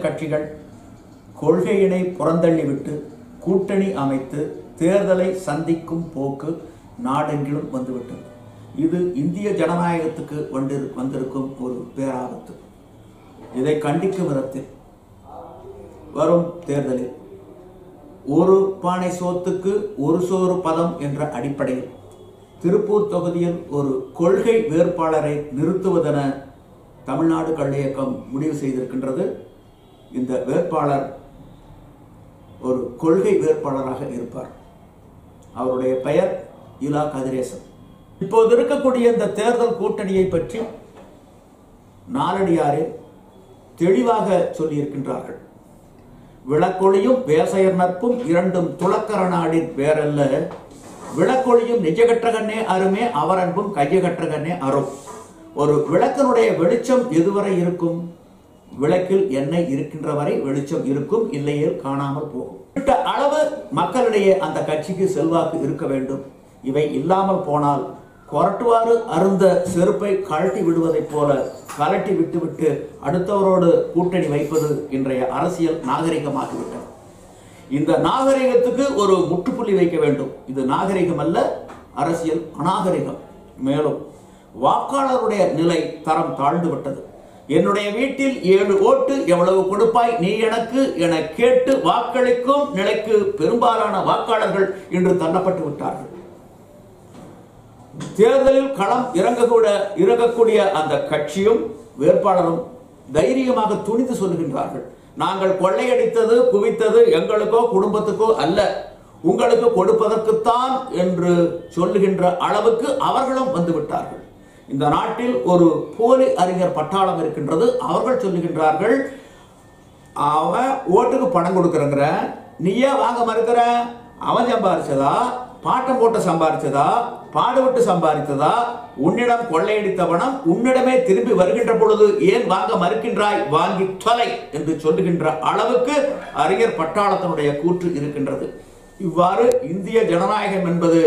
கட்சிகள் கொள்கையினை புறந்தள்ளிவிட்டு கூட்டணி அமைத்து தேர்தலை சந்திக்கும் போக்கு நாடெங்கிலும் வந்துவிட்டது. இது இந்திய ஜனநாயகத்துக்கு வந்திரு வந்திருக்கும் ஒரு பேராபத்து. இதை கண்டிக்கும் விதத்தில் வரும் தேர்தலில் ஒரு பானை சோத்துக்கு ஒரு சோறு பதம் என்ற அடிப்படையில் திருப்பூர் தொகுதியில் ஒரு கொள்கை வேட்பாளரை நிறுத்துவதென தமிழ்நாடு கள்ள இயக்கம் முடிவு செய்திருக்கின்றது. இந்த வேட்பாளர் ஒரு கொள்கை வேட்பாளராக இருப்பார். அவருடைய பெயர் இலா கதிரேசன். இப்போது இருக்கக்கூடிய இந்த தேர்தல் கூட்டணியை பற்றி நாலடியாரே தெளிவாக சொல்லியிருக்கின்றார்கள். விளக்கொளியும் பேசையர் நட்பும் இரண்டும் துளக்கர நாடின் பேரல்ல விளக்கொளியும் நிஜகற்றகன்னே அருமே அவரன்பும் கையகற்றகன்னே அரும். ஒரு விளக்கனுடைய வெளிச்சம் எதுவரை இருக்கும்? விளக்கில் எண்ணெய் இருக்கின்ற வரை வெளிச்சம் இருக்கும் இல்லையே காணாமல் போகும். அளவு மக்களிடையே அந்த கட்சிக்கு செல்வாக்கு இருக்க வேண்டும். இவை இல்லாமல் போனால் கொரட்டுவாறு அருந்த செருப்பை கழட்டி விடுவதைப் போல கலட்டி விட்டுவிட்டு அடுத்தவரோடு கூட்டணி வைப்பது இன்றைய அரசியல் நாகரிகமாகிவிட்டது. இந்த நாகரிகத்துக்கு ஒரு முற்றுப்புள்ளி வைக்க வேண்டும். இது நாகரிகம் அல்ல அரசியல் அநாகரிகம். மேலும் வாக்காளருடைய நிலை தரம் தாழ்ந்து விட்டது. என்னுடைய வீட்டில் ஏழு ஓட்டு எவ்வளவு கொடுப்பாய் நீ எனக்கு என கேட்டு வாக்களிக்கும் நிலைக்கு பெரும்பாலான வாக்காளர்கள் இன்று தள்ளப்பட்டு விட்டார்கள். தேர்தலில் களம் இறங்கக்கூட இறங்கக்கூடிய அந்த கட்சியும் வேட்பாளரும் தைரியமாக துணிந்து சொல்லுகின்றார்கள். நாங்கள் கொள்ளையடித்தது குவித்தது எங்களுக்கோ குடும்பத்துக்கோ அல்ல. உங்களுக்கு கொடுப்பதற்குத்தான் என்று சொல்லுகின்ற அளவுக்கு அவர்களும் வந்து விட்டார்கள். இந்த நாட்டில் ஒரு போலி அறிஞர் பட்டாளம் இருக்கின்றது. அவர்கள் சொல்லுகின்றார்கள் அவன் ஓட்டுக்கு பணம் கொடுக்குறங்கிற. நீயே வாங்க மறுக்கிற. அவன் சம்பாரிச்சதா? பாட்டம் போட்டு சம்பாரிச்சதா? பாடுபட்டு சம்பாதித்ததா உன்னிடம் கொள்ளையடித்த பணம் உன்னிடமே திரும்பி வருகின்ற பொழுது ஏன் வாங்க மறுக்கின்றாய்? வாங்கி தொலை என்று சொல்லுகின்ற அளவுக்கு அறிஞர் பட்டாளத்தினுடைய கூற்று இருக்கின்றது. இவ்வாறு இந்திய ஜனநாயகம் என்பது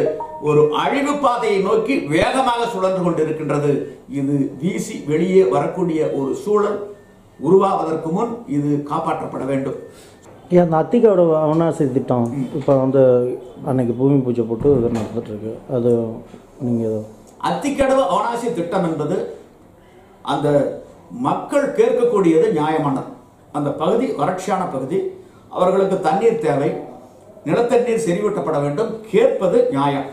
ஒரு அழிவு பாதையை நோக்கி வேகமாக சுழன்று கொண்டிருக்கின்றது. இது வீசி வெளியே வரக்கூடிய ஒரு சூழல். உருவாவதற்கு முன் இது காப்பாற்றப்பட வேண்டும். அந்த அத்திக்காவோட அவனாசி திட்டம் இப்போ வந்து அன்னைக்கு பூமி பூஜை போட்டு இது நடந்துட்டுருக்கு. அது நீங்கள் அத்திக்கடவு அவனாசி திட்டம் என்பது அந்த மக்கள் கேட்கக்கூடியது நியாயமானது. அந்த பகுதி வறட்சியான பகுதி. அவர்களுக்கு தண்ணீர் தேவை. நிலத்தண்ணீர் செறிவூட்டப்பட வேண்டும். கேட்பது நியாயம்.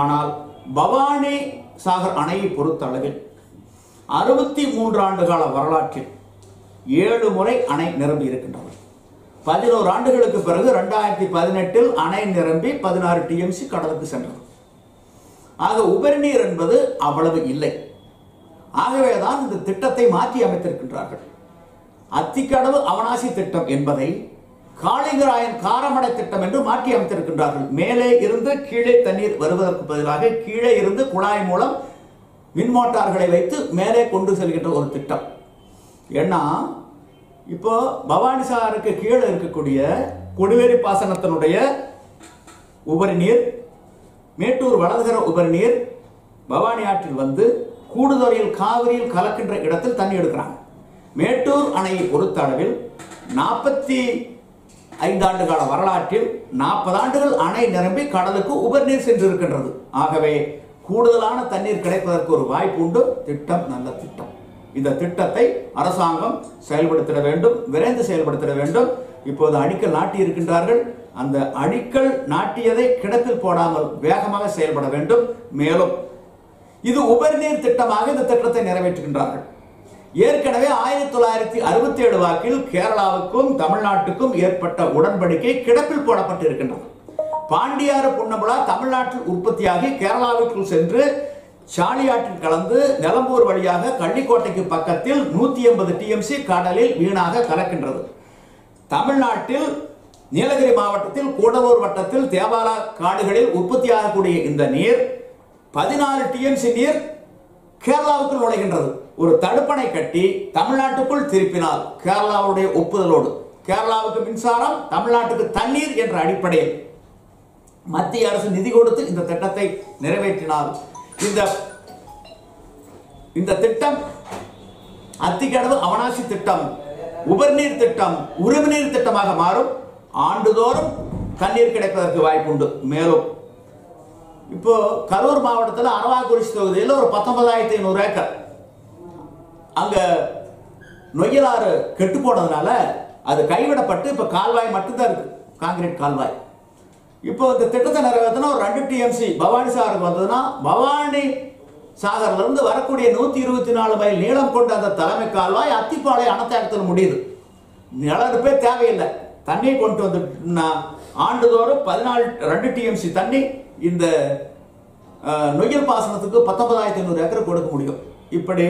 ஆனால் பவானி சாகர் அணையை பொறுத்த அளவில் அறுபத்தி மூன்று ஆண்டு கால வரலாற்றில் ஏழு முறை அணை நிரம்பி இருக்கின்றது. பதினோரு ஆண்டுகளுக்கு பிறகு ரெண்டாயிரத்தி பதினெட்டில் அணை நிரம்பி பதினாறு டிஎம்சி கடலுக்கு சென்றது. ஆக உபரிநீர் என்பது அவ்வளவு இல்லை. ஆகவேதான் இந்த திட்டத்தை மாற்றி அமைத்திருக்கின்றார்கள். அத்திக்கடவு அவனாசி திட்டம் என்பதை காளிங்கராயன் காரமடை திட்டம் என்று மாற்றி அமைத்திருக்கின்றார்கள். மேலே இருந்து கீழே தண்ணீர் வருவதற்கு பதிலாக கீழே இருந்து குழாய் மூலம் மின் மோட்டார்களை வைத்து மேலே கொண்டு செல்கின்ற ஒரு திட்டம். ஏன்னா இப்போ பவானிசாருக்கு கீழே இருக்கக்கூடிய கொடிவேரி பாசனத்தினுடைய உபரி நீர் மேட்டூர் வளர்கிற உபரி நீர் பவானி ஆற்றில் வந்து கூடுதுறையில் காவிரியில் கலக்கின்ற இடத்தில் தண்ணி எடுக்கிறாங்க. மேட்டூர் அணையை பொறுத்த அளவில் நாற்பத்தி ஐந்தாண்டு கால வரலாற்றில் நாற்பது ஆண்டுகள் அணை நிரம்பி கடலுக்கு உபர்நீர் சென்றிருக்கின்றது. ஆகவே கூடுதலான தண்ணீர் கிடைப்பதற்கு ஒரு வாய்ப்பு உண்டு. திட்டம் நல்ல திட்டம். இந்த திட்டத்தை அரசாங்கம் செயல்படுத்திட வேண்டும் விரைந்து செயல்படுத்திட வேண்டும். இப்போது அடிக்கல் நாட்டி இருக்கின்றார்கள். அந்த அடிக்கல் நாட்டியதை கிடத்தில் போடாமல் வேகமாக செயல்பட வேண்டும். மேலும் இது உபரிநீர் திட்டமாக இந்த திட்டத்தை நிறைவேற்றுகின்றார்கள். ஏற்கனவே ஆயிரத்தி தொள்ளாயிரத்தி அறுபத்தி ஏழு வாக்கில் கேரளாவுக்கும் தமிழ்நாட்டுக்கும் ஏற்பட்ட உடன்படிக்கை கிடப்பில் போடப்பட்டிருக்கின்றது. பாண்டியார புன்னமுலா தமிழ்நாட்டில் உற்பத்தியாகி கேரளாவிற்குள் சென்று சாலியாற்றில் கலந்து நிலம்பூர் வழியாக கள்ளிக்கோட்டைக்கு பக்கத்தில் நூத்தி எண்பது டிஎம்சி கடலில் வீணாக கலக்கின்றது. தமிழ்நாட்டில் நீலகிரி மாவட்டத்தில் கூடலூர் வட்டத்தில் தேவாலா காடுகளில் உற்பத்தியாகக்கூடிய இந்த நீர் பதினாலு டிஎம்சி நீர் கேரளாவுக்குள் நுழைகின்றது. ஒரு தடுப்பணை கட்டி தமிழ்நாட்டுக்குள் திருப்பினால் கேரளாவுடைய ஒப்புதலோடு. கேரளாவுக்கு மின்சாரம் தமிழ்நாட்டுக்கு தண்ணீர் என்ற அடிப்படையில் மத்திய அரசு நிதி கொடுத்து இந்த திட்டத்தை நிறைவேற்றினால் இந்த இந்த திட்டம் அத்திக்கடவு அவனாசி திட்டம் உபர்நீர் திட்டம் உரிமநீர் திட்டமாக மாறும். ஆண்டுதோறும் தண்ணீர் கிடைப்பதற்கு வாய்ப்புண்டு. மேலும் இப்போ கரூர் மாவட்டத்தில் அரவாக்குறிச்சி தொகுதியில் ஒரு பத்தொன்பதாயிரத்தி ஐநூறு ஏக்கர். அங்க நொய்யலாறு கெட்டு போனதுனால அது கைவிடப்பட்டு இப்போ கால்வாய் மட்டும்தான் இருக்கு. காங்கிரீட் கால்வாய். இப்போ இந்த திட்டத்தை நிறைவேற்றினா ஒரு ரெண்டு டிஎம்சி பவானி சாகருக்கு வந்ததுன்னா பவானி சாகர்ல இருந்து வரக்கூடிய நூத்தி இருபத்தி நாலு மைல் நீளம் கொண்ட அந்த தலைமை கால்வாய் அத்திப்பாளையம் அணத்தேக்கத்தில் முடியுது. நிலநடுப்பே தேவையில்லை. தண்ணி கொண்டு வந்துட்டுனா ஆண்டுதோறும் பதினாலு ரெண்டு டிஎம்சி தண்ணி இந்த நொய்யல் பாசனத்துக்கு பத்தொன்பதாயிரத்தி ஐநூறு ஏக்கர் கொடுக்க முடியும். இப்படி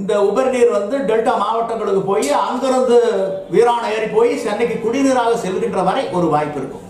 இந்த உபரிநீர் வந்து டெல்டா மாவட்டங்களுக்கு போய் அங்கிருந்து வீராணம் ஏறி போய் சென்னைக்கு குடிநீராக செல்கின்ற வரை ஒரு வாய்ப்பு இருக்கும்.